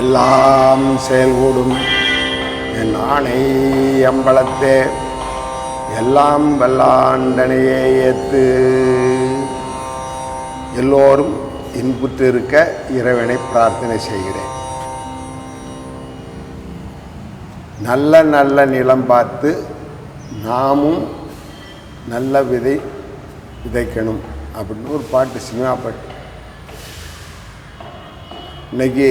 எல்லாம் செயல்கூடும். என் ஆணை அம்பலத்தே எல்லாம் வல்லாண்டனையே ஏத்து. எல்லோரும் இன்புற்று இருக்க இறைவனை பிரார்த்தனை செய்கிறேன். நல்ல நல்ல நிலம் பார்த்து நாமும் நல்ல விதை விதைக்கணும் அப்படின்னு ஒரு பாட்டு சினிமா பாட்டு. இன்னைக்கு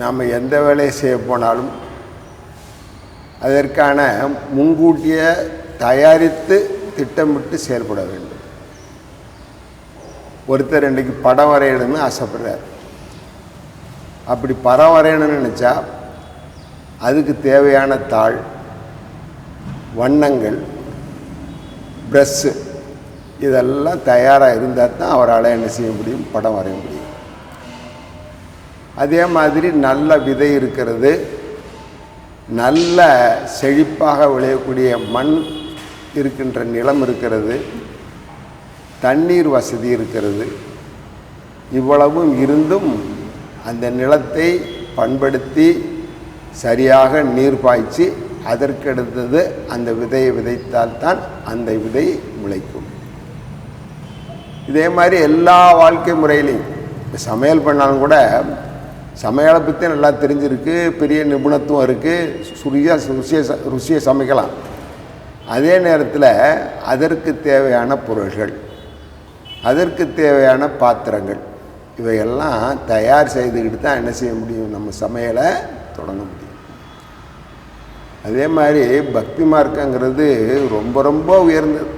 நாம் எந்த வேலையை செய்ய போனாலும் அதற்கான முன்கூட்டிய தயாரித்து திட்டமிட்டு செயல்பட வேண்டும். ஒருத்தர் இன்றைக்கு படம் வரையணும்னு ஆசைப்படுறார். அப்படி படம் வரையணும்னு நினச்சா அதுக்கு தேவையான தாள் வண்ணங்கள் ப்ரெஸ்ஸு இதெல்லாம் தயாராக இருந்தால் தான் அவரால் என்ன செய்ய முடியும்? படம் வரைய முடியும். அதே மாதிரி நல்ல விதை இருக்கிறது. நல்ல செழிப்பாக விளையக்கூடிய மண் இருக்கின்ற நிலம் இருக்கிறது. தண்ணீர் வசதி இருக்கிறது. இவ்வளவும் இருந்தும் அந்த நிலத்தை பண்படுத்தி சரியாக நீர் பாய்ச்சி அதற்கடுத்தது அந்த விதையை விதைத்தால்தான் அந்த விதை முளைக்கும். இதே மாதிரி எல்லா வாழ்க்கை முறையிலையும் சமையல் பண்ணாலும் கூட சமையலை பற்றி நல்லா தெரிஞ்சிருக்கு பெரிய நிபுணத்துவம் இருக்குது சுரியாக ருசியை ச- ருசியை சமைக்கலாம். அதே நேரத்தில் அதற்கு தேவையான பொருள்கள் அதற்கு தேவையான பாத்திரங்கள் இவையெல்லாம் தயார் செய்துக்கிட்டு தான் என்ன செய்ய முடியும்? நம்ம சமையலை தொடங்க முடியும். அதே மாதிரி பக்தி மார்க்கங்கிறது ரொம்ப ரொம்ப உயர்ந்தது.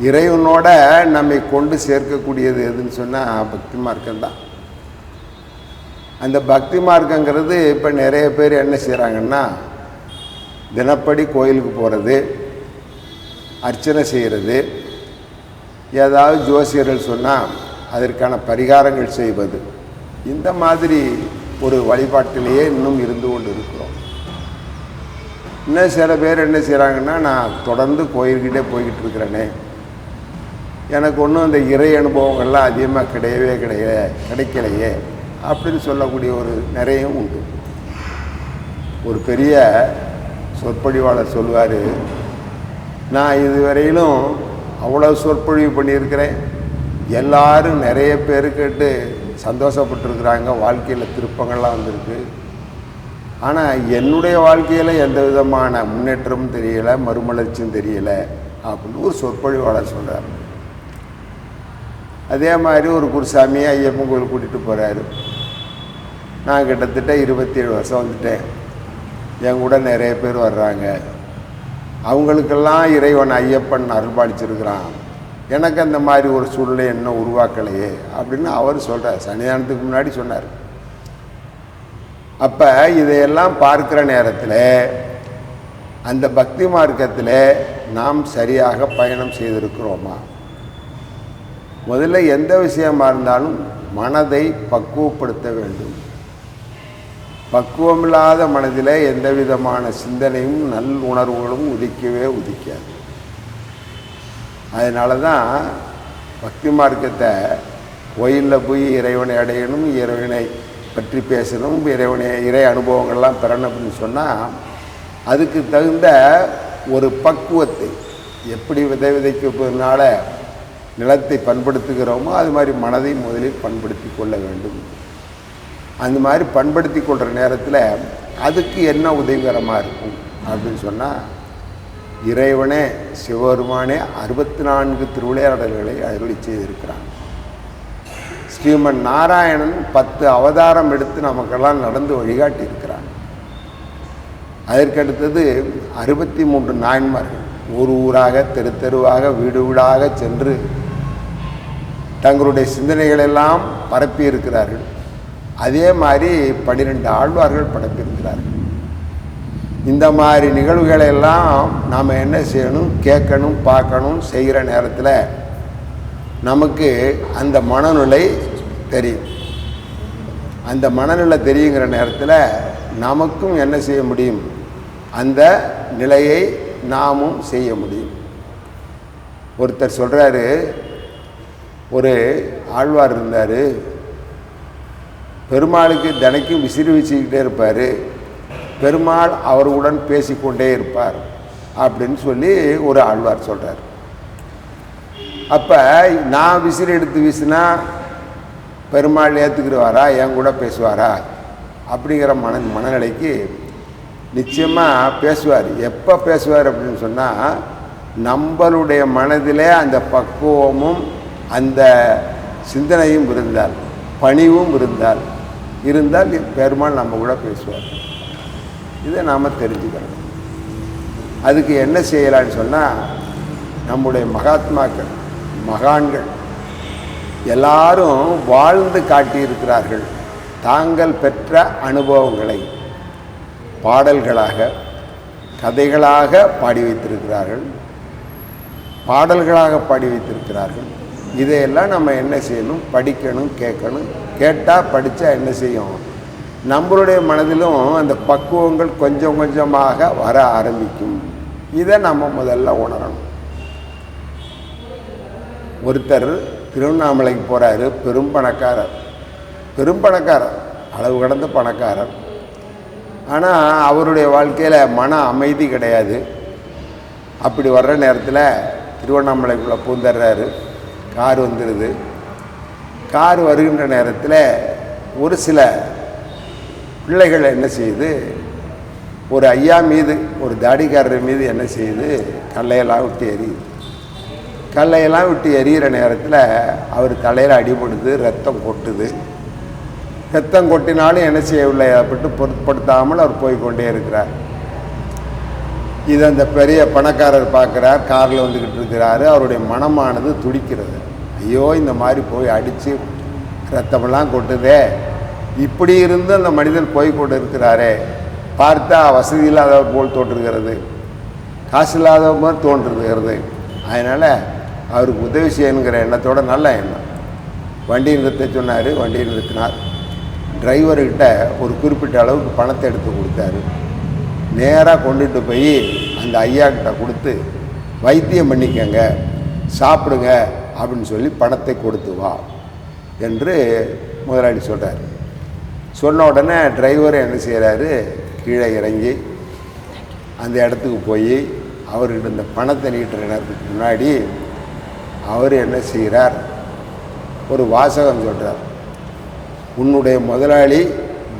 இறைவனோட நம்மை கொண்டு சேர்க்கக்கூடியது எதுன்னு சொன்னால் பக்தி மார்க்கம் தான் அந்த பக்தி மார்க்கங்கிறது இப்போ நிறைய பேர் என்ன செய்கிறாங்கன்னா தினப்படி கோயிலுக்கு போகிறது அர்ச்சனை செய்கிறது ஏதாவது ஜோசியர்கள் சொன்னால் அதற்கான பரிகாரங்கள் செய்வது. இந்த மாதிரி ஒரு வழிபாட்டிலேயே இன்னும் இருந்து கொண்டு இருக்கிறோம் இன்னும் சில பேர் என்ன செய்கிறாங்கன்னா நான் தொடர்ந்து கோயில்கிட்டே போய்கிட்டு இருக்கிறேனே. எனக்கு ஒன்றும் அந்த இறை அனுபவங்கள்லாம் அதிகமாக கிடையவே கிடையாது கிடைக்கலையே. அப்படின்னு சொல்லக்கூடிய ஒரு நிறையும் உண்டு. ஒரு பெரிய சொற்பொழிவாளர் சொல்லுவார் நான் இதுவரையிலும் அவ்வளோ சொற்பொழிவு பண்ணியிருக்கிறேன். எல்லாரும் நிறைய பேர் கேட்டு சந்தோஷப்பட்டிருக்கிறாங்க. வாழ்க்கையில் திருப்பங்கள்லாம் வந்திருக்கு. ஆனால் என்னுடைய வாழ்க்கையில் எந்த விதமான முன்னேற்றமும் தெரியலை மறுமலர்ச்சியும் தெரியலை அப்படின்னு ஒரு சொற்பொழிவாளர் சொல்கிறார் அதே மாதிரி ஒரு குருசாமியை ஐயப்பன் கோயில் கூட்டிகிட்டு போகிறாரு நான் கிட்டத்தட்ட இருபத்தேழு வருஷம் வந்துட்டேன். என் கூட நிறைய பேர் வர்றாங்க. அவங்களுக்கெல்லாம் இறைவன் ஐயப்பன் அருள்பாளிச்சிருக்கிறான் எனக்கு அந்த மாதிரி ஒரு சூழ்நிலை என்ன உருவாக்கலையே அப்படின்னு அவர் சொல்கிறார் சன்னிதானத்துக்கு முன்னாடி சொன்னார். அப்போ இதையெல்லாம் பார்க்குற நேரத்தில் அந்த பக்தி மார்க்கத்தில் நாம் சரியாக பயணம் செய்திருக்கிறோமா? முதல்ல எந்த விஷயமாக இருந்தாலும் மனதை பக்குவப்படுத்த வேண்டும். பக்குவமில்லாத மனதில் எந்த விதமான சிந்தனையும் நல் உணர்வுகளும் உதிக்கவே உதிக்காது. அதனால தான் பக்தி மார்க்கத்தை கோயிலில் போய் இறைவனை அடையணும் இறைவனை பற்றி பேசணும் இறைவனை இறை அனுபவங்கள்லாம் பெறணும் அப்படின்னு சொன்னால் அதுக்கு தகுந்த ஒரு பக்குவத்தை எப்படி விதை விதைக்கிறதுனால நிலத்தை பண்படுத்துகிறோமோ அது மாதிரி மனதை முதலில் பண்படுத்தி கொள்ள வேண்டும். அந்த மாதிரி பண்படுத்தி கொள்கிற நேரத்தில் அதுக்கு என்ன உதவிகரமாக இருக்கும் அப்படின்னு சொன்னால் இறைவனே சிவபெருமானே அறுபத்தி நான்கு திருவிளையாடல்களை அருளி செய்திருக்கிறான் ஸ்ரீமன் நாராயணன் பத்து அவதாரம் எடுத்து நமக்கெல்லாம் நடந்து வழிகாட்டி இருக்கிறான் அதற்கடுத்தது அறுபத்தி மூன்று நாயன்மார்கள். ஊர் ஊராக தெரு தெருவாக வீடு வீடாக சென்று தங்களுடைய சிந்தனைகளெல்லாம் பரப்பி இருக்கிறார்கள் அதே மாதிரி பன்னிரெண்டு ஆழ்வார்கள் படைப்பிருக்கிறார்கள் இந்த மாதிரி நிகழ்வுகளை எல்லாம் நாம் என்ன செய்யணும் கேட்கணும் பார்க்கணும் செய்கிற நேரத்தில் நமக்கு அந்த மனநிலை தெரியும். அந்த மனநிலை தெரியுங்கிற நேரத்தில் நமக்கும் என்ன செய்ய முடியும்? அந்த நிலையை நாமும் செய்ய முடியும். ஒருத்தர் சொல்கிறாரு ஒரு ஆழ்வார் இருந்தார் பெருமாளுக்கு தினைக்கும் விசிறி வச்சுக்கிட்டே இருப்பார். பெருமாள் அவர்களுடன் பேசிக்கொண்டே இருப்பார் அப்படின்னு சொல்லி ஒரு ஆழ்வார் சொல்கிறார் அப்போ நான் விசிறி எடுத்து வீசினா பெருமாள் ஏற்றுக்கிடுவாரா என் கூட பேசுவாரா? அப்படிங்கிற மன மனநிலைக்கு நிச்சயமாக பேசுவார். எப்போ பேசுவார் அப்படின்னு சொன்னால் நம்மளுடைய மனதிலே அந்த பக்குவமும் அந்த சிந்தனையும் இருந்தால் பணிவும் இருந்தால் இருந்தால் பெருமாள் நம்ம கூட பேசுவார். இதை நாம் தெரிஞ்சுக்கணும். அதுக்கு என்ன செய்யலான்னு சொன்னால் நம்முடைய மகாத்மாக்கள் மகான்கள் எல்லாரும் வாழ்ந்து காட்டியிருக்கிறார்கள். தாங்கள் பெற்ற அனுபவங்களை பாடல்களாக கதைகளாக பாடி வைத்திருக்கிறார்கள். பாடல்களாக பாடி வைத்திருக்கிறார்கள். இதையெல்லாம் நம்ம என்ன செய்யணும்? படிக்கணும் கேட்கணும். கேட்டால் படித்தா என்ன செய்யும்? நம்மளுடைய மனதிலும் அந்த பக்குவங்கள் கொஞ்சம் கொஞ்சமாக வர ஆரம்பிக்கும். இதை நம்ம முதல்ல உணரணும். ஒருத்தர் திருவண்ணாமலைக்கு போகிறாரு பெரும் பணக்காரர். பெரும் பணக்காரர் அளவு கடந்த பணக்காரர். ஆனால் அவருடைய வாழ்க்கையில் மன அமைதி கிடையாது. அப்படி வர்ற நேரத்தில் திருவண்ணாமலைக்குள்ளே பூந்தர்றாரு கார் வந்துடுது கார் வருகின்ற நேரத்தில் ஒரு சில பிள்ளைகள் என்ன செய்யுது ஒரு ஐயா மீது ஒரு தாடிக்காரர் மீது என்ன செய்யுது கல்லையெல்லாம் விட்டு எரியுது கல்லையெல்லாம் விட்டு எரியிற நேரத்தில் அவர் தலையில் அடிபடுது ரத்தம் கொட்டுது. ரத்தம் கொட்டினாலும் என்ன செய்யவில்லை அப்பட்டு பொருட்படுத்தாமல் அவர் போய்கொண்டே இருக்கிறார். இது அந்த பெரிய பணக்காரர் பார்க்குறார் காரில் வந்துக்கிட்டு இருக்கிறாரு அவருடைய மனமானது துடிக்கிறது. ஐயோ இந்த மாதிரி போய் அடித்து ரத்தமெல்லாம் கொட்டுதே. இப்படி இருந்து அந்த மனிதன் போய் கொண்டு இருக்கிறாரே பார்த்தா வசதி இல்லாதவர் போல் தோன்றுகிறது. காசு இல்லாதவர் மாதிரி தோன்றுகிறது. அதனால் அவருக்கு உதவி செய்யணுங்கிற எண்ணத்தோட நல்ல எண்ணம். வண்டி நிறுத்த சொன்னார் வண்டி நிறுத்தினார். டிரைவர்கிட்ட ஒரு குறிப்பிட்ட அளவுக்கு பணத்தை எடுத்து கொடுத்தாரு. நேராக கொண்டுட்டு போய் அந்த ஐயா கிட்ட கொடுத்து வைத்தியம் பண்ணிக்கங்க சாப்பிடுங்க அப்படின்னு சொல்லி பணத்தை கொடுத்து வா என்று முதலாளி சொல்கிறார் சொன்ன உடனே டிரைவர் என்ன செய்கிறாரு கீழே இறங்கி அந்த இடத்துக்கு போய் அவர்கிட்ட இந்த பணத்தை நீட்டுற நேரத்துக்கு முன்னாடி அவர் என்ன செய்கிறார் ஒரு வாசகம் சொல்கிறார் உன்னுடைய முதலாளி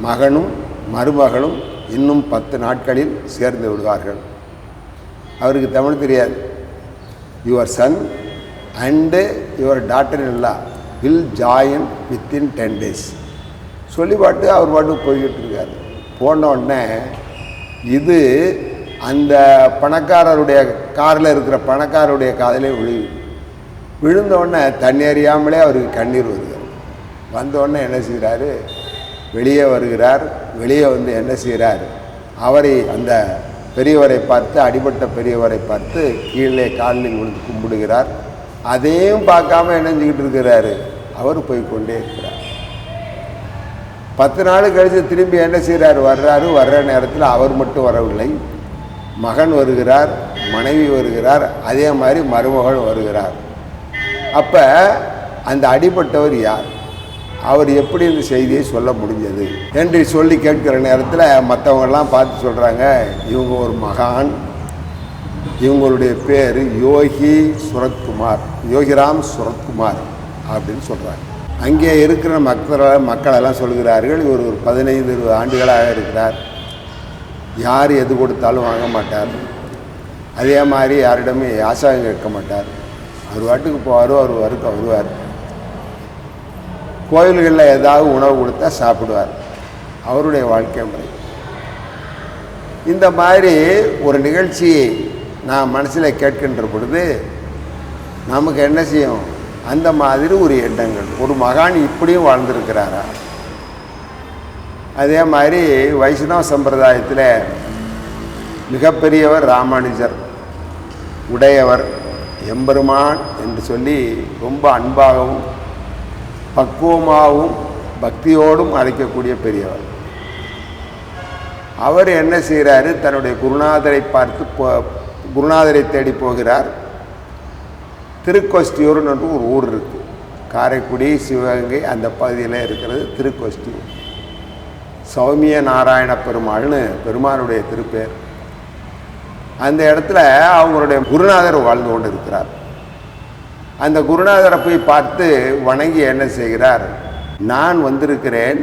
மகனும் மருமகளும் இன்னும் பத்து நாட்களில் சேர்ந்து விடுவார்கள். அவருக்கு தமிழ் தெரியாது. Your son and your doctor இல்லா will join within ten days சொல்லி பாட்டு அவர் பாட்டுக்கு போய்கிட்டு இருக்காரு. போன உடனே இது அந்த பணக்காரருடைய காரில் இருக்கிற பணக்காரருடைய காதலே விழு விழுந்தோடனே தண்ணி அறியாமலே அவருக்கு கண்ணீர் வருகிறார் வந்தோடனே என்ன செய்கிறாரு வெளியே வருகிறார். வெளியே வந்து என்ன செய்கிறார் அவரை அந்த பெரியவரை பார்த்து அடிபட்ட பெரியவரை பார்த்து கீழே காலில் விழுந்து கும்பிடுகிறார். அதையும் பார்க்காம இணைஞ்சிக்கிட்டு இருக்கிறாரு? அவர் போய் கொண்டே இருக்கிறார். பத்து நாள் கழித்து திரும்பி என்ன செய்கிறார் வர்றாரு. வர்ற நேரத்தில் அவர் மட்டும் வரவில்லை. மகன் வருகிறார் மனைவி வருகிறார் அதே மாதிரி மருமகள் வருகிறார். அப்போ அந்த அடிபட்டவர் யார்? அவர் எப்படி இந்த செய்தியை சொல்ல முடிஞ்சது? என்று சொல்லி கேட்கிற நேரத்தில் மற்றவங்கெல்லாம் பார்த்து சொல்கிறாங்க இவங்க ஒரு மகான் இவங்களுடைய பேர் யோகி சுரத்குமார். யோகிராம் சுரத்குமார் அப்படின்னு சொல்கிறாங்க அங்கே இருக்கிற மக்கள் மக்களெல்லாம் சொல்கிறார்கள் இவர் ஒரு பதினைந்து இருபது ஆண்டுகளாக இருக்கிறார். யார் எது கொடுத்தாலும் வாங்க மாட்டார். அதே மாதிரி யாரிடமே யாசகம் கேட்க மாட்டார். அவர் வாட்டுக்கு போவார் அவர் வருக்கு வருவார் கோயில்களில் ஏதாவது உணவு கொடுத்தா சாப்பிடுவார். அவருடைய வாழ்க்கை முறை. இந்த மாதிரி ஒரு நிகழ்ச்சியை நான் மனசில் கேட்கின்ற பொழுது நமக்கு என்ன செய்யும்? அந்த மாதிரி ஒரு எண்ணங்கள். ஒரு மகான் இப்படியும் வாழ்ந்திருக்கிறாரா? அதே மாதிரி வைஷ்ணவ சம்பிரதாயத்தில் மிகப்பெரியவர் ராமானுஜர் உடையவர் எம்பெருமான் என்று சொல்லி ரொம்ப அன்பாகவும் பக்குவமாகவும் பக்தியோடும் அழைக்கக்கூடிய பெரியவர். அவர் என்ன செய்கிறாரு தன்னுடைய குருநாதரை பார்த்து குருநாதரை தேடி போகிறார். திருக்கொஸ்தியூர்னு ஒரு ஊர் இருக்குது காரைக்குடி சிவகங்கை அந்த பகுதியில் இருக்கிறது திருக்கொஸ்தியூர் சௌமிய நாராயண பெருமாள்னு பெருமானுடைய திருப்பேர். அந்த இடத்துல அவங்களுடைய குருநாதர் வாழ்ந்து கொண்டு இருக்கிறார் அந்த குருநாதரை போய் பார்த்து வணங்கி என்ன செய்கிறார்? நான் வந்திருக்கிறேன்.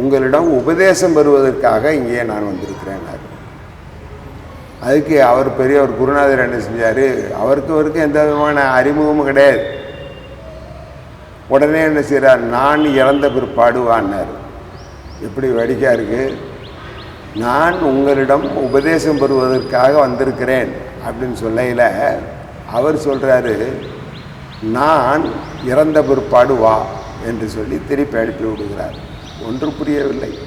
உங்களிடம் உபதேசம் பெறுவதற்காக இங்கே நான் வந்திருக்கிறேன். அதுக்கு அவர் பெரியவர் குருநாதர் என்ன செஞ்சார்? அவருக்கு அவருக்கு எந்த விதமான அறிமுகமும் கிடையாது. உடனே என்ன செய்கிறார் நான் இறந்த பிற்பாடு வான்னார் எப்படி வேடிக்கையாக இருக்குது நான் உங்களிடம் உபதேசம் பெறுவதற்காக வந்திருக்கிறேன் அப்படின்னு சொல்லையில் அவர் சொல்கிறாரு நான் இறந்த பிற்பாடு வா என்று சொல்லி திருப்பி அனுப்பி விடுகிறார். ஒன்று புரியவில்லை.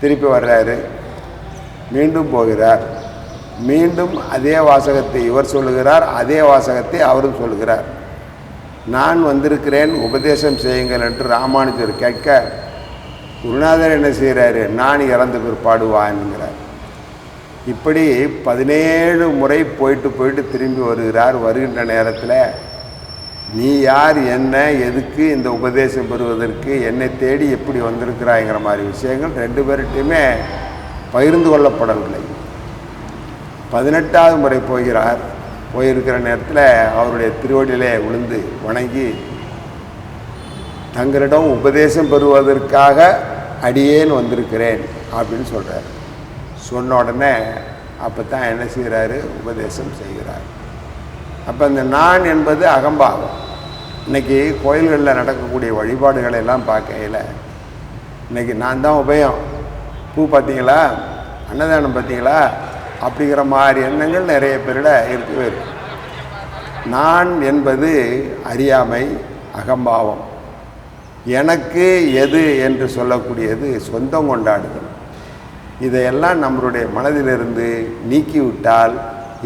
திருப்பி வர்றாரு. மீண்டும் போகிறார். மீண்டும் அதே வாசகத்தை இவர் சொல்லுகிறார் அதே வாசகத்தை அவரும் சொல்லுகிறார். நான் வந்திருக்கிறேன் உபதேசம் செய்யுங்கள் என்று ராமானுஜர் கேட்க குருநாதர் என்ன செய்கிறாரு நான் இறந்த பிற்பாடு இப்படி பதினேழு முறை போயிட்டு போயிட்டு திரும்பி வருகிறார். வருகின்ற நேரத்தில் நீ யார்? என்ன? எதுக்கு இந்த உபதேசம் பெறுவதற்கு? என்னை தேடி எப்படி வந்திருக்கிறாய்ங்கிற மாதிரி விஷயங்கள் ரெண்டு பேர்கிட்டையுமே பகிர்ந்து கொள்ளப்படவில்லை. பதினெட்டாவது முறை போகிறார். போயிருக்கிற நேரத்தில் அவருடைய திருவடியிலே விழுந்து வணங்கி தங்களிடம் உபதேசம் பெறுவதற்காக அடியேன் வந்திருக்கிறேன் அப்படின்னு சொல்கிறார் சொன்ன உடனே அப்போ தான் என்ன செய்கிறாரு உபதேசம் செய்கிறார். அப்போ இந்த நான் என்பது அகம்பாவம். இன்னைக்கு கோயில்களில் நடக்கக்கூடிய வழிபாடுகளை எல்லாம் பார்க்கையில் இன்றைக்கி நான் தான் உபயம். பூ பார்த்தீங்களா? அன்னதானம் பார்த்தீங்களா? அப்படிங்கிற மாதிரி எண்ணங்கள் நிறைய பேரிட இருக்கவே இருக்கு. நான் என்பது அறியாமை அகம்பாவம். எனக்கு எது என்று சொல்லக்கூடியது சொந்தம் கொண்டாடுதல். இதையெல்லாம் நம்மளுடைய மனதிலிருந்து நீக்கிவிட்டால்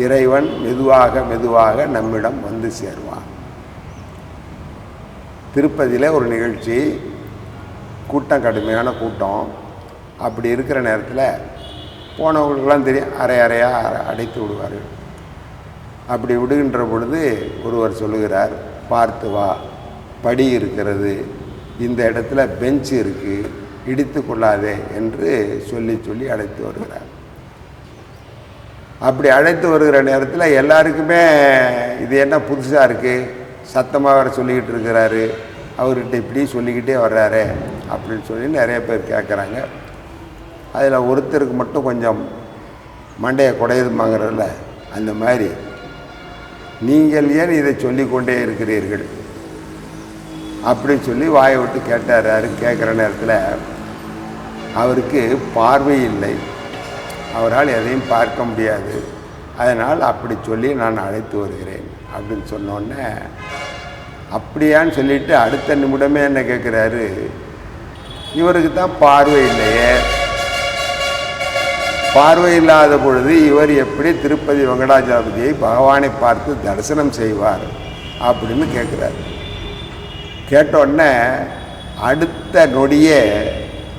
இறைவன் மெதுவாக மெதுவாக நம்மிடம் வந்து சேருவான் திருப்பதியில் ஒரு நிகழ்ச்சி கூட்டம் கடுமையான கூட்டம். அப்படி இருக்கிற நேரத்தில் போனவங்களுக்கெல்லாம் தெரியும் அரை அறையாக அடைத்து விடுவார் அப்படி விடுகின்ற பொழுது ஒருவர் சொல்லுகிறார் பார்த்து வா படி இருக்கிறது இந்த இடத்துல பெஞ்ச் இருக்குது இடித்து கொள்ளாதே என்று சொல்லி சொல்லி அழைத்து வருகிறார். அப்படி அழைத்து வருகிற நேரத்தில் எல்லாருக்குமே இது என்ன புதுசாக இருக்குது சத்தமாக வேறு சொல்லிக்கிட்டு இருக்கிறாரு. அவர்கிட்ட இப்படி சொல்லிக்கிட்டே வர்றாரு அப்படின்னு சொல்லி நிறைய பேர் கேட்குறாங்க. அதில் ஒருத்தருக்கு மட்டும் கொஞ்சம் மண்டையை குடையுதுமாங்கிறதில்ல அந்த மாதிரி. நீங்கள் ஏன் இதை சொல்லிக்கொண்டே இருக்கிறீர்கள்? அப்படின்னு சொல்லி வாயை விட்டு கேட்டார். கேட்குற நேரத்தில் அவருக்கு பார்வை இல்லை. அவரால் எதையும் பார்க்க முடியாது. அதனால் அப்படி சொல்லி நான் அழைத்து வருகிறேன் அப்படின்னு சொன்னோடனே அப்படியான்னு சொல்லிட்டு அடுத்த நிமிடமே என்ன கேட்குறாரு? இவருக்கு தான் பார்வை இல்லையே. பார்வை இல்லாத பொழுது இவர் எப்படி திருப்பதி வெங்கடாஜலபதியை பகவானை பார்த்து தரிசனம் செய்வார் அப்படின்னு கேட்குறாரு. கேட்டோடனே அடுத்த நொடியே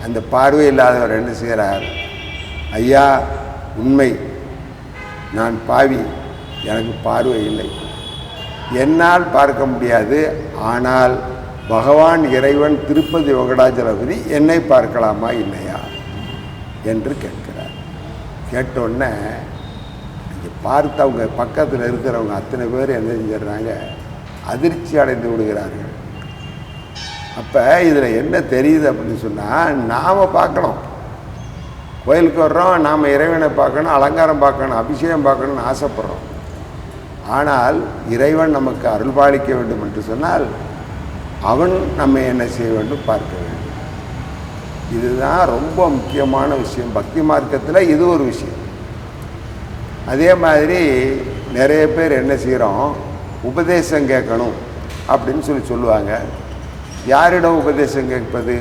அந்த பார்வை இல்லாதவர் என்ன செய்கிறார்? ஐயா உண்மை. நான் பாவி. எனக்கு பார்வை இல்லை. என்னால் பார்க்க முடியாது. ஆனால் பகவான் இறைவன் திருப்பதி வெங்கடாஜலபதி என்னை பார்க்கலாமா இல்லையா? என்று கேட்க கேட்டோடனே இங்கே பார்த்தவங்க பக்கத்தில் இருக்கிறவங்க அத்தனை பேர் என்ன செஞ்சிடுறாங்க? அதிர்ச்சி அடைந்து விடுகிறார்கள். அப்போ இதில் என்ன தெரியுது அப்படின்னு சொன்னால் நாம் பார்க்கணும். கோயிலுக்கு வர்றோம் நாம் இறைவனை பார்க்கணும் அலங்காரம் பார்க்கணும் அபிஷேகம் பார்க்கணும்னு ஆசைப்பட்றோம். ஆனால் இறைவன் நமக்கு அருள்பாளிக்க வேண்டும் என்று சொன்னால் அவன் நம்ம என்ன செய்ய வேண்டும்? பார்க்க வேண்டும். இதுதான் ரொம்ப முக்கியமான விஷயம். பக்தி மார்க்கத்தில் இது ஒரு விஷயம். அதே மாதிரி நிறைய பேர் என்ன செய்கிறோம் உபதேசம் கேட்கணும் அப்படின்னு சொல்லி சொல்லுவாங்க. யாரிடம் உபதேசம் கேட்பது?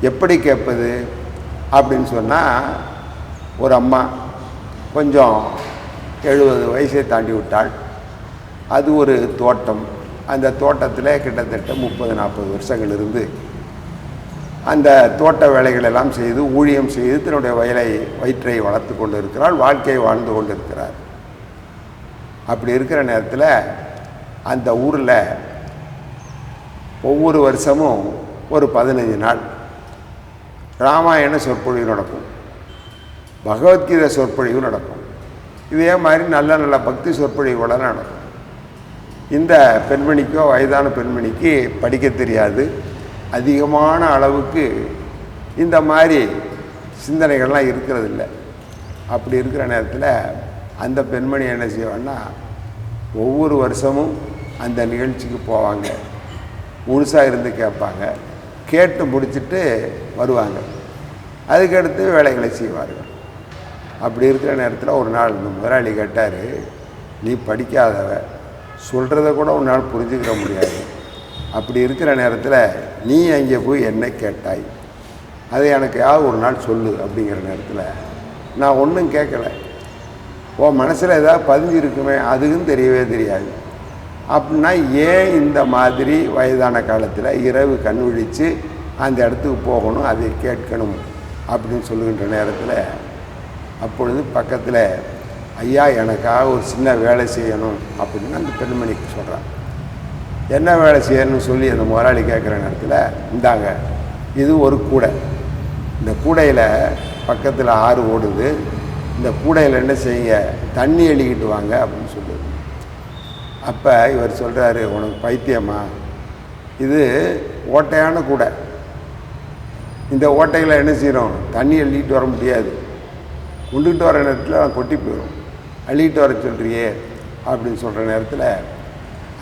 எப்படி கேட்பது? அப்படின்னு சொன்னால் ஒரு அம்மா கொஞ்சம் எழுபது வயசை தாண்டி விட்டாள். அது ஒரு தோட்டம். அந்த தோட்டத்தில் கிட்டத்தட்ட முப்பது நாற்பது வருஷங்கள் இருந்து அந்த தோட்ட வேலைகள் எல்லாம் செய்து ஊழியம் செய்து தன்னுடைய வயலை வயிற்றை வளர்த்து கொண்டு இருக்கிறாள் வாழ்க்கையை வாழ்ந்து கொண்டு இருக்கிறார் அப்படி இருக்கிற நேரத்தில் அந்த ஊரில் ஒவ்வொரு வருஷமும் ஒரு பதினஞ்சு நாள் ராமாயண சொற்பொழிவு நடக்கும். பகவத்கீதை சொற்பொழிவு நடக்கும். இதே மாதிரி நல்ல நல்ல பக்தி சொற்பொழிவுகளாக நடக்கும். இந்த பெண்மணிக்கோ வயதான பெண்மணிக்கு படிக்க தெரியாது. அதிகமான அளவுக்கு இந்த மாதிரி சிந்தனைகள்லாம் இருக்கிறது இல்லை அப்படி இருக்கிற நேரத்தில் அந்த பெண்மணி என்ன செய்வான்னா ஒவ்வொரு வருஷமும் அந்த நிகழ்ச்சிக்கு போவாங்க. முழுசாக இருந்து கேட்பாங்க. கேட்டு முடிச்சுட்டு வருவாங்க. அதுக்கடுத்து வேலைகளை செய்வார்கள். அப்படி இருக்கிற நேரத்தில் ஒரு நாள் இந்த முதலாளி கேட்டார் நீ படிக்காதவ. சொல்கிறத கூட உன்னால் புரிஞ்சுக்கிற முடியாது. அப்படி இருக்கிற நேரத்தில் நீ அங்கே போய் என்ன கேட்டாய். அதை எனக்கு யாவது ஒரு நாள் சொல்லு அப்படிங்கிற நேரத்தில் நான் ஒன்றும் கேட்கல உன் மனசில் ஏதாவது பதிஞ்சிருக்குமே அதுக்கும் தெரியவே தெரியாது. அப்படின்னா ஏன் இந்த மாதிரி வயதான காலத்தில் இரவு கண் விழித்து அந்த இடத்துக்கு போகணும் அதை கேட்கணும் அப்படின்னு சொல்லுகின்ற நேரத்தில் அப்பொழுது பக்கத்தில் ஐயா எனக்காக ஒரு சின்ன வேலை செய்யணும் அப்படின்னு அந்த பெண்மணிக்கு சொல்கிறான் என்ன வேலை செய்யணும்னு சொல்லி அந்த முதலாளி கேட்குற நேரத்தில் இந்தாங்க இது ஒரு கூடை. இந்த கூடையில் பக்கத்தில் ஆறு ஓடுது. இந்த கூடையில் என்ன செய்யுங்க தண்ணி எழுகிட்டு வாங்க அப்படின்னு சொல்லுது. அப்போ இவர் சொல்கிறாரு உனக்கு பைத்தியமா? இது ஓட்டையான கூடை. இந்த ஓட்டையில் என்ன செய்கிறோம் தண்ணி அள்ளிட்டு வர முடியாது. கொண்டுகிட்டு வர நேரத்தில் கொட்டி போயிடும் அள்ளிட்டு வர சொல்கிறியே அப்படின்னு சொல்கிற நேரத்தில்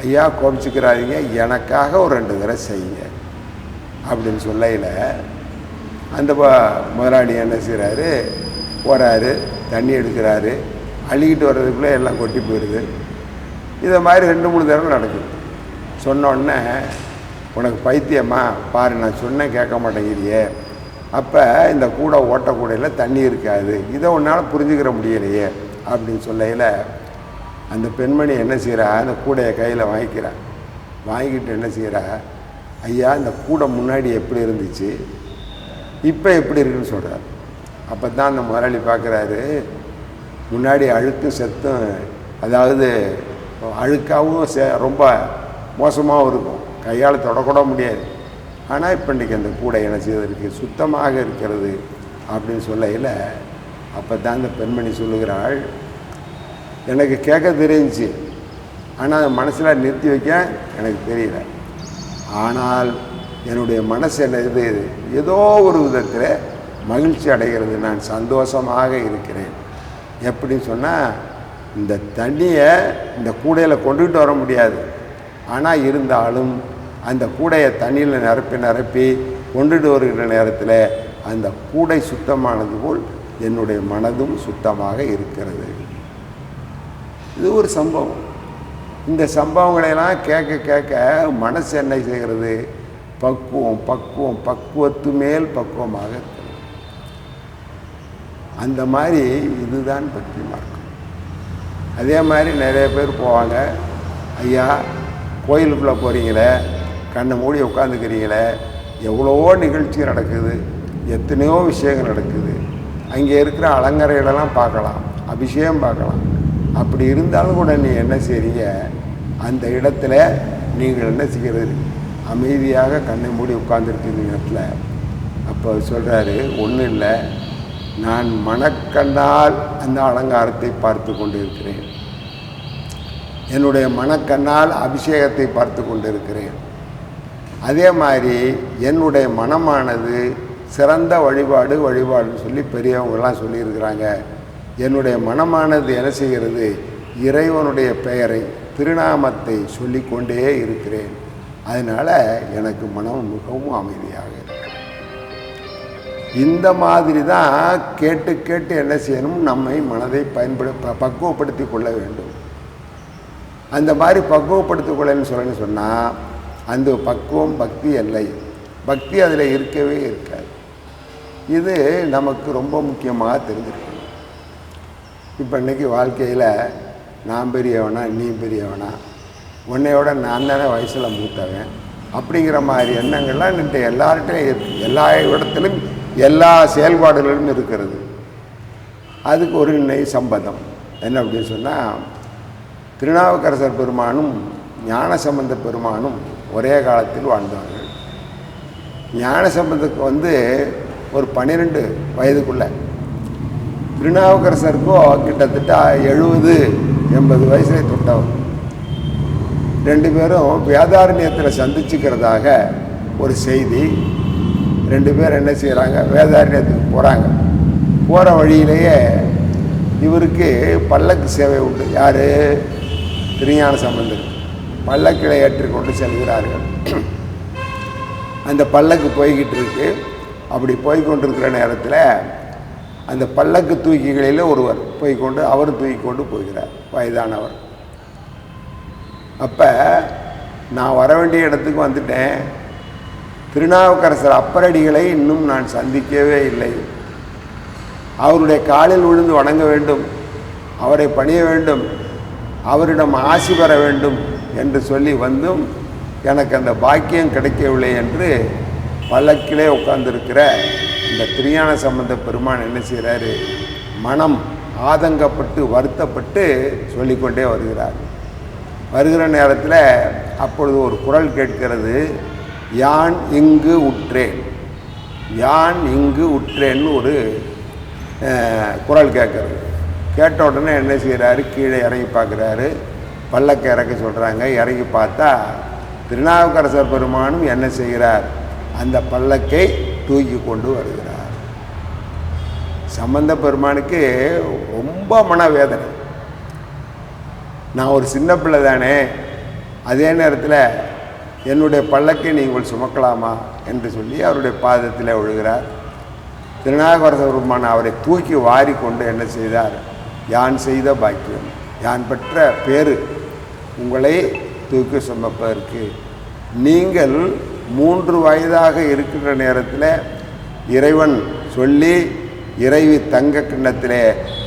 ஐயா கோபிச்சுக்கிறாதீங்க எனக்காக ஒரு ரெண்டு தடவை செய்யுங்க அப்படின்னு சொல்லையில் அந்த முதலாளி என்ன செய்கிறாரு போகிறாரு தண்ணி எடுக்கிறாரு அழுகிட்டு வர்றதுக்குள்ளே எல்லாம் கொட்டி போயிடுது இதை மாதிரி ரெண்டு மூணு தடவை நடக்குது. சொன்னோடனே உனக்கு பைத்தியமா? பாரு நான் சொன்னேன் கேட்க மாட்டேங்கிறியே. அப்போ இந்த கூடை ஓட்டக்கூடையில் தண்ணி இருக்காது. இதை உன்னால் புரிஞ்சுக்கிற முடியலையே அப்படின்னு சொல்லையில் அந்த பெண்மணி என்ன செய்கிறா அந்த கூடையை கையில் வாங்கிக்கிறா. வாங்கிக்கிட்டு என்ன செய்கிறா ஐயா இந்த கூடை முன்னாடி எப்படி இருந்துச்சு? இப்போ எப்படி இருக்குன்னு சொல்கிறார் அப்போ தான் அந்த முதலாளி பார்க்குறாரு முன்னாடி அழுக்கும் செத்தும் அதாவது அழுக்காகவும் செ ரொம்ப மோசமாகவும் இருக்கும். கையால் தொடக்கூட முடியாது. ஆனால் இப்போ இன்றைக்கி அந்த கூடை என்ன செய்திருக்கு சுத்தமாக இருக்கிறது அப்படின்னு சொல்லையில் அப்போ தான் அந்த பெண்மணி சொல்லுகிறாள் எனக்கு கேட்க தெரிஞ்சிச்சு. ஆனால் மனசில் நிறுத்தி வைக்க எனக்கு தெரியல. ஆனால் என்னுடைய மனசு என்ன இது ஏதோ ஒரு விதத்தில் மகிழ்ச்சி அடைகிறது. நான் சந்தோஷமாக இருக்கிறேன். எப்படின்னு சொன்னால் இந்த தண்ணியை இந்த கூடையில் கொண்டுகிட்டு வர முடியாது. ஆனால் இருந்தாலும் அந்த கூடையை தண்ணியில் நிரப்பி நிரப்பி கொண்டுட்டு வருகிற நேரத்தில் அந்த கூடை சுத்தமானது போல் என்னுடைய மனதும் சுத்தமாக இருக்கிறது. இது ஒரு சம்பவம். இந்த சம்பவங்களையெல்லாம் கேட்க கேட்க மனசு என்ன செய்கிறது? பக்குவம் பக்குவம் பக்குவத்து மேல் பக்குவமாக இருக்கிறது. அந்த மாதிரி இதுதான் பக்தி மார்க்கம். அதே மாதிரி நிறைய பேர் போவாங்க. ஐயா கோயிலுக்குள்ளே போகிறீங்களே கண்ணை மூடி உட்காந்துக்கிறீங்களே எவ்வளவோ நிகழ்ச்சி நடக்குது எத்தனையோ விஷயங்கள் நடக்குது. அங்கே இருக்கிற அலங்கரைகளெல்லாம் பார்க்கலாம் அபிஷேகம் பார்க்கலாம். அப்படி இருந்தாலும் கூட நீ என்ன செய்றீங்க? அந்த இடத்துல நீங்கள் என்ன செய்கிறது? அமைதியாக கண்ணை மூடி உட்கார்ந்துருக்கிற இடத்துல. அப்போ சொல்கிறாரு ஒன்றும் இல்லை. நான் மனக்கண்ணால் அந்த அலங்காரத்தை பார்த்து கொண்டிருக்கிறேன். என்னுடைய மனக்கண்ணால் அபிஷேகத்தை பார்த்து கொண்டிருக்கிறேன். அதே மாதிரி என்னுடைய மனமானது சிறந்த வழிபாடு வழிபாடுன்னு சொல்லி பெரியவங்களாம் சொல்லியிருக்கிறாங்க. என்னுடைய மனமானது என்ன செய்கிறது? இறைவனுடைய பெயரை திருநாமத்தை சொல்லிக்கொண்டே இருக்கிறேன். அதனால் எனக்கு மனம் மிகவும் அமைதியாக இருக்கு இந்த மாதிரி தான் கேட்டு கேட்டு என்ன செய்யணும்? நம்மை மனதை பயன்படு ப- பக்குவப்படுத்தி கொள்ள வேண்டும். அந்த மாதிரி பக்குவப்படுத்திக் கொள்ளன்னு சொல்லணும்னு சொன்னால் அந்த பக்குவம் பக்தி இல்லை. பக்தி அதில் இருக்கவே இருக்காது. இது நமக்கு ரொம்ப முக்கியமாக தெரிஞ்சிருக்கணும். இப்போ இன்றைக்கி வாழ்க்கையில் நான் பெரியவனா நீ பெரியவனா? உன்னையோட நான் தானே வயசில் மூத்தவன். அப்படிங்கிற மாதிரி எண்ணங்கள்லாம் இன்றைக்கு எல்லார்கிட்டையும் எல்லா இடத்துலையும் எல்லா செயல்பாடுகளிலும் இருக்கிறது. அதுக்கு ஒரு நெய் சம்பந்தம். என்ன அப்படின்னு சொன்னால் திருநாவுக்கரசர் பெருமானும் ஞானசம்பந்த பெருமானும் ஒரே காலத்தில் வாழ்ந்தார்கள். ஞானசம்பந்தத்துக்கு வந்து ஒரு பன்னிரெண்டு வயதுக்குள்ளே திருநாவுக்கரசருக்கோ கிட்டத்தட்ட எழுபது எண்பது வயசுல தொட்டவர். ரெண்டு பேரும் வேதாரண்யத்தில் சந்திச்சுக்கிறதாக ஒரு செய்தி. ரெண்டு பேர் என்ன செய்கிறாங்க வேதாரண்யத்துக்கு போகிறாங்க போகிற வழியிலேயே இவருக்கு பல்லக்கு சேவை உண்டு. யார்? திருஞான சம்பந்தர். பல்லக்கிளை ஏற்றிக்கொண்டு செல்கிறார்கள். அந்த பல்லக்கு போய்கிட்டு இருக்கு. அப்படி போய்கொண்டிருக்கிற நேரத்தில் அந்த பல்லக்கு தூக்கிகளில் ஒருவர் போய்க்கொண்டு அவர் தூக்கி கொண்டு போகிறார் வயதானவர். அப்போ நான் வர வேண்டிய இடத்துக்கு வந்துட்டேன். திருநாவுக்கரசர் அப்பரடிகளை இன்னும் நான் சந்திக்கவே இல்லை. அவருடைய காலில் விழுந்து வணங்க வேண்டும் அவரை பணிய வேண்டும் அவரிடம் ஆசி பெற வேண்டும் என்று சொல்லி வந்தும் எனக்கு அந்த பாக்கியம் கிடைக்கவில்லை என்று பல்லக்கிலே உட்கார்ந்திருக்கிற இந்த திருஞான சம்பந்த பெருமான் என்ன செய்கிறாரு மனம் ஆதங்கப்பட்டு வருத்தப்பட்டு சொல்லிக்கொண்டே வருகிறார். வருகிற நேரத்தில் அப்பொழுது ஒரு குரல் கேட்கிறது. யான் இங்கு உற்றேன். யான் இங்கு உற்றேன்னு ஒரு குரல் கேட்கறது. கேட்ட உடனே என்ன செய்கிறாரு கீழே இறங்கி பார்க்குறாரு. பல்லக்க இறக்க சொல்கிறாங்க இறங்கி பார்த்தா திருநாவுக்கரசர் பெருமானும் என்ன செய்கிறார்? அந்த பல்லக்கை தூக்கி கொண்டு வருகிறார். சம்பந்த பெருமானுக்கு ரொம்ப மனவேதனை. நான் ஒரு சின்ன பிள்ளை தானே அதே நேரத்தில் என்னுடைய பல்லக்கை நீங்கள் சுமக்கலாமா என்று சொல்லி அவருடைய பாதத்தில் விழுகிறார் திருநாகரச பெருமான் அவரை தூக்கி வாரி கொண்டு என்ன செய்தார்? யான் செய்த பாக்கியம் யான் பெற்ற பேரு உங்களை தூக்கி சுமப்பதற்கு. நீங்கள் மூன்று வயதாக இருக்கின்ற நேரத்தில் இறைவன் சொல்லி இறைவி தங்க கிண்ணத்திலே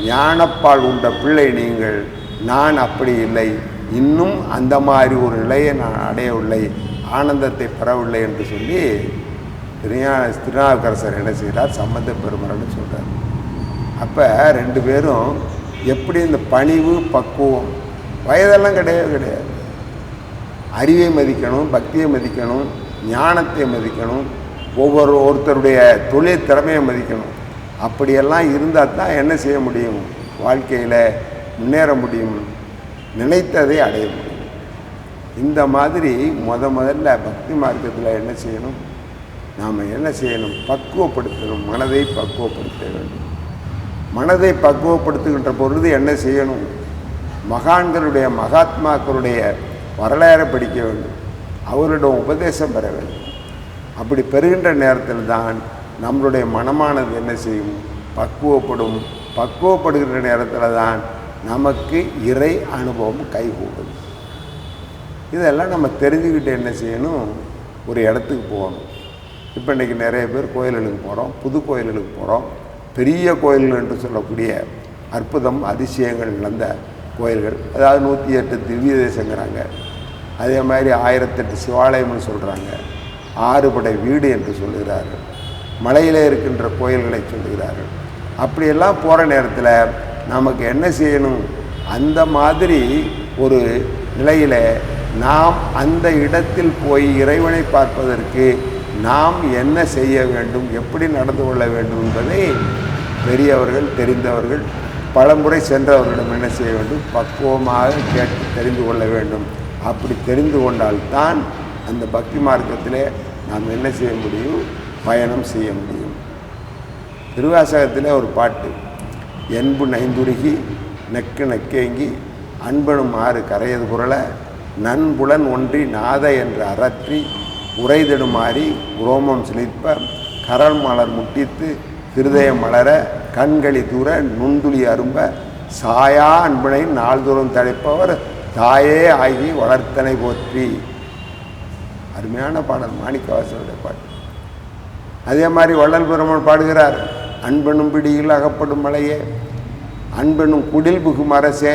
ஞானப்பால் உண்ட பிள்ளை நீங்கள் நான் அப்படி இல்லை. இன்னும் அந்த மாதிரி ஒரு நிலையை நான் அடையவில்லை. ஆனந்தத்தை பெறவில்லை என்று சொல்லி திருஞா திருநாவுக்கரசர் என்ன செய்கிறார் சம்பந்த பெருமரன்னு சொல்கிறார் அப்போ ரெண்டு பேரும் எப்படி இந்த பணிவு பக்குவம் வயதெல்லாம் கிடையவே கிடையாது. அறிவை மதிக்கணும் பக்தியை மதிக்கணும் ஞானத்தை மதிக்கணும். ஒவ்வொரு ஒருத்தருடைய தொழில் திறமையை மதிக்கணும். அப்படியெல்லாம் இருந்தால் தான் என்ன செய்ய முடியும்? வாழ்க்கையில் முன்னேற முடியும். நினைத்ததை அடைய முடியும். இந்த மாதிரி முத முதல்ல பக்தி மார்க்கத்தில் என்ன செய்யணும்? நாம் என்ன செய்யணும்? பக்குவப்படுத்தணும். மனதை பக்குவப்படுத்த வேண்டும். மனதை பக்குவப்படுத்துகின்ற பொழுது என்ன செய்யணும்? மகான்களுடைய மகாத்மாக்களுடைய வரலாறை படிக்க வேண்டும். அவரிடம் உபதேசம் பெற வேண்டும். அப்படி பெறுகின்ற நேரத்தில் தான் நம்மளுடைய மனமானது என்ன செய்யும்? பக்குவப்படும். பக்குவப்படுகின்ற நேரத்தில் தான் நமக்கு இறை அனுபவம் கைகூடும். இதெல்லாம் நம்ம தெரிஞ்சுக்கிட்டு என்ன செய்யணும்? ஒரு இடத்துக்கு போகணும். இப்போ இன்றைக்கி நிறைய பேர் கோயில்களுக்கு போகிறோம் புது கோயில்களுக்கு போகிறோம் பெரிய கோயில்கள் என்று சொல்லக்கூடிய அற்புதம் அதிசயங்கள் நடந்த கோயில்கள். அதாவது நூற்றி எட்டு திவ்ய தேசங்கிறாங்க. அதே மாதிரி ஆயிரத்தெட்டு சிவாலயம்னு சொல்கிறாங்க ஆறுபடை வீடு என்று சொல்லுகிறார்கள். மலையிலே இருக்கின்ற கோயில்களை சொல்லுகிறார்கள். அப்படியெல்லாம் போகிற நேரத்தில் நமக்கு என்ன செய்யணும்? அந்த மாதிரி ஒரு நிலையில் நாம் அந்த இடத்தில் போய் இறைவனை பார்ப்பதற்கு நாம் என்ன செய்ய வேண்டும்? எப்படி நடந்து கொள்ள வேண்டும் என்பதை பெரியவர்கள் தெரிந்தவர்கள் பலமுறை சென்றவர்களிடம் என்ன செய்ய வேண்டும்? பக்குவமாக கேட்டு தெரிந்து கொள்ள வேண்டும். அப்படி தெரிந்து கொண்டால்தான் அந்த பக்தி மார்க்கத்திலே நாம் என்ன செய்ய முடியும்? பயணம் செய்ய முடியும். திருவாசகத்தில் ஒரு பாட்டு என்பு நைந்துருகி நெக்கு நெக்கேங்கி அன்பனும் ஆறு கரையது குரலை நன்புலன் ஒன்றி நாத என்று அறற்றி உரைதிடுமாறி உரோமம் சிலிர்ப்ப கரல் மலர் முட்டித்து திருதயம் மலர கண்களி தூர நுண்துளி அரும்ப சாயா அன்பனை நாள்தோறும் தழைப்பவர் தாயே ஆகி வளர்த்தனை போற்றி. அருமையான பாடல் மாணிக்கவாசனுடைய பாட்டு. அதே மாதிரி வள்ளல் பெருமான் பாடுகிறார் அன்பெனும் பிடியில் அகப்படும் மலையே அன்பெனும் குடில் புகும் அரசே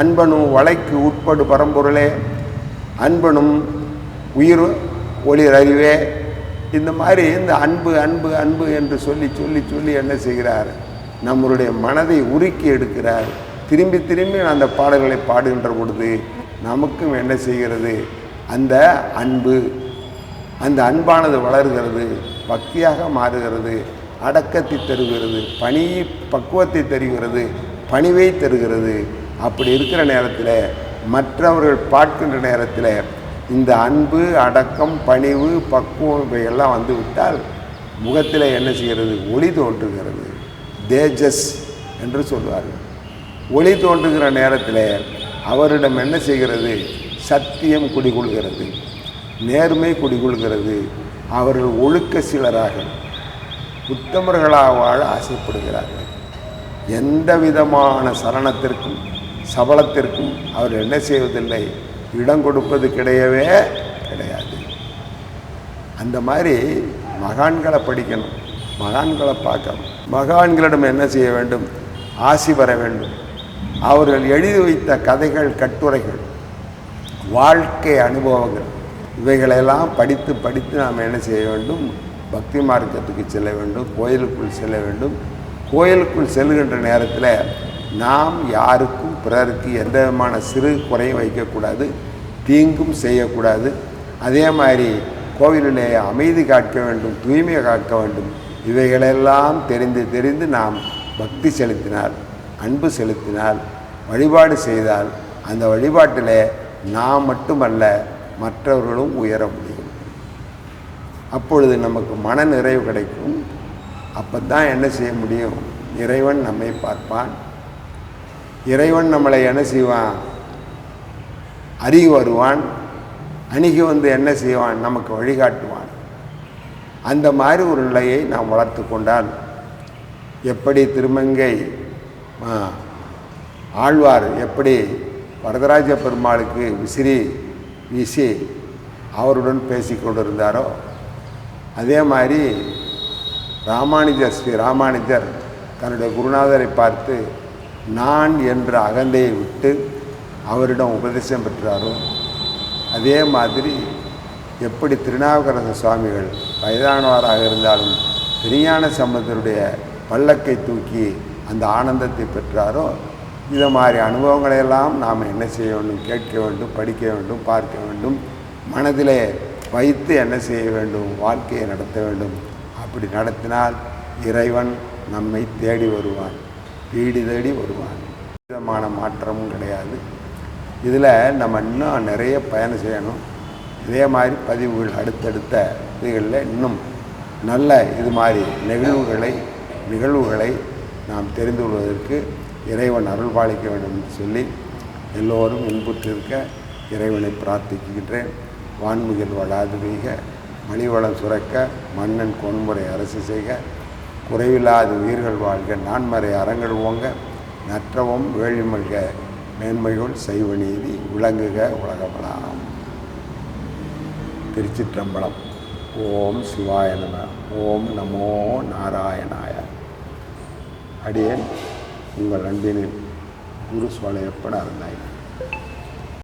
அன்பனும் வளைக்கு உட்படு பரம்பொருளே அன்பனும் உயிர் ஒளிர் அறிவே இந்த மாதிரி இந்த அன்பு அன்பு அன்பு என்று சொல்லி சொல்லி சொல்லி என்ன செய்கிறார்? நம்மளுடைய மனதை உருக்கி எடுக்கிறார். திரும்பி திரும்பி அந்த பாடல்களை பாடுகின்ற பொழுது நமக்கும் என்ன செய்கிறது? அந்த அன்பு அந்த அன்பானது வளர்கிறது பக்தியாக மாறுகிறது அடக்கத்தை தருகிறது பணி பக்குவத்தை தருகிறது பணிவை தருகிறது. அப்படி இருக்கிற நேரத்தில் மற்றவர்கள் பார்க்கின்ற நேரத்தில் இந்த அன்பு அடக்கம் பணிவு பக்குவம் இவையெல்லாம் வந்துவிட்டால் முகத்தில் என்ன செய்கிறது? ஒளி தோன்றுகிறது. தேஜஸ் என்று சொல்வார்கள். ஒளி தோன்றுகிற நேரத்தில் அவரிடம் என்ன செய்கிறது? சத்தியம் குடிகொள்கிறது. நேர்மை குடிகொள்கிறது. அவர்கள் ஒழுக்க சிலராக உத்தமர்களாக வாழ ஆசைப்படுகிறார்கள். எந்த விதமான சரணத்திற்கும் சபலத்திற்கும் அவர் என்ன செய்வதில்லை? இடம் கொடுப்பது கிடையவே கிடையாது. அந்த மாதிரி மகான்களை படிக்கணும். மகான்களை பார்க்கணும். மகான்களிடம் என்ன செய்ய வேண்டும்? ஆசி பெற வேண்டும். அவர்கள் எழுதி வைத்த கதைகள் கட்டுரைகள் வாழ்க்கை அனுபவங்கள் இவைகளெல்லாம் படித்து படித்து நாம் என்ன செய்ய வேண்டும்? பக்தி மார்க்கத்துக்கு செல்ல வேண்டும் கோயிலுக்குள் செல்ல வேண்டும். கோயிலுக்குள் செல்கின்ற நேரத்தில் நாம் யாருக்கும் பிறருக்கு எந்த விதமான சிறு குறையும் வைக்கக்கூடாது தீங்கும் செய்யக்கூடாது. அதே மாதிரி கோவிலிலே அமைதி காக்க வேண்டும் தூய்மை காக்க வேண்டும். இவைகளெல்லாம் தெரிந்து தெரிந்து நாம் பக்தி செலுத்தினார் அன்பு செலுத்தினால் வழிபாடு செய்தால் அந்த வழிபாட்டில் நாம் மட்டுமல்ல மற்றவர்களும் உயர முடியும். அப்பொழுது நமக்கு மன நிறைவு கிடைக்கும். அப்போ தான் என்ன செய்ய முடியும்? இறைவன் நம்மை பார்ப்பான். இறைவன் நம்மளை என்ன செய்வான்? அருகி வருவான். அணுகி வந்து என்ன செய்வான்? நமக்கு வழிகாட்டுவான். அந்த மாதிரி ஒரு நிலையை நாம் வளர்த்து கொண்டால் எப்படி திருமங்கை ஆழ்வார் எப்படி வரதராஜ பெருமாளுக்கு விசிறி வீசி அவருடன் பேசி கொண்டிருந்தாரோ அதே மாதிரி ராமானுஜர் ஸ்ரீ ராமானுஜர் தன்னுடைய குருநாதரை பார்த்து நான் என்ற அகந்தையை விட்டு அவரிடம் உபதேசம் பெற்றாரோ? அதே மாதிரி எப்படி திருநாவுக்கரச சுவாமிகள் வயதானவராக இருந்தாலும் திருஞான சம்பந்தருடைய பல்லக்கை தூக்கி அந்த ஆனந்தத்தை பெற்றாரோ? இதை மாதிரி அனுபவங்களையெல்லாம் நாம் என்ன செய்ய வேண்டும்? கேட்க வேண்டும் படிக்க வேண்டும் பார்க்க வேண்டும். மனதிலே வைத்து என்ன செய்ய வேண்டும்? வாழ்க்கையை நடத்த வேண்டும். அப்படி நடத்தினால் இறைவன் நம்மை தேடி வருவான். வீடு தேடி வருவான். விதமான மாற்றமும் கிடையாது. இதில் நம்ம இன்னும் நிறைய பயணம் செய்யணும். இதே மாதிரி பதிவுகள் அடுத்தடுத்த இதுகளில் இன்னும் நல்ல இது மாதிரி நிகழ்வுகளை நிகழ்வுகளை நாம் தெரிந்து கொள்வதற்கு இறைவன் அருள் பாலிக்க வேண்டும் என்று சொல்லி எல்லோரும் இன்புற்றிருக்க இறைவனை பிரார்த்திக்கின்றேன். வான்முகில் வளாது பெய்க மணிவளம் சுரக்க மன்னன் கொன்முறை அரசு செய்க குறைவில்லாத உயிர்கள் வாழ்க நான்மறை அறங்கள் ஓங்க நற்றவும் வேள்விமல்க மேன்மைகள் சைவ நீதி விளங்குக உலகமலாம். திருச்சிற்றம்பலம். ஓம் சிவாய நம ஓம் நமோ நாராயணாய. அடியேன். உங்கள் அன்பினில் குரு சோழையப்பட அருந்தாய்